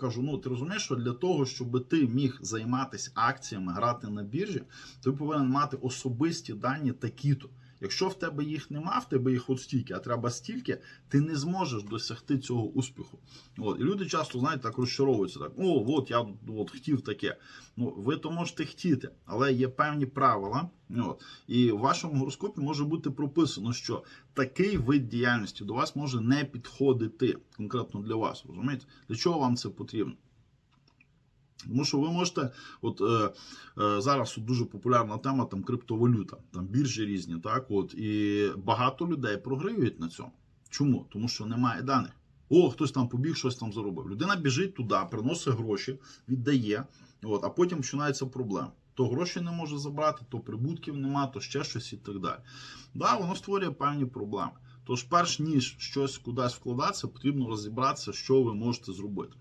Кажу, ну ти розумієш, що для того, щоб ти міг займатися акціями, грати на біржі, ти повинен мати особисті дані такі-то. Якщо в тебе їх нема, в тебе їх от стільки, а треба стільки, ти не зможеш досягти цього успіху. От. І люди часто, знаєте, так розчаровуються. Так, о, от я от, хотів таке. Ну, ви то можете хотіти, але є певні правила. От. І в вашому гороскопі може бути прописано, що такий вид діяльності до вас може не підходити конкретно для вас. Розумієте? Для чого вам це потрібно? Тому що ви можете, от е, е, зараз от дуже популярна тема там криптовалюта, там біржі різні, так от і багато людей програють на цьому. Чому? Тому що немає даних. О, хтось там побіг, щось там заробив. Людина біжить туди, приносить гроші, віддає, от, а потім починається проблема. То гроші не може забрати, то прибутків нема, то ще щось і так далі. Да, воно створює певні проблеми. Тож, перш ніж щось кудись вкладатися, потрібно розібратися, що ви можете зробити.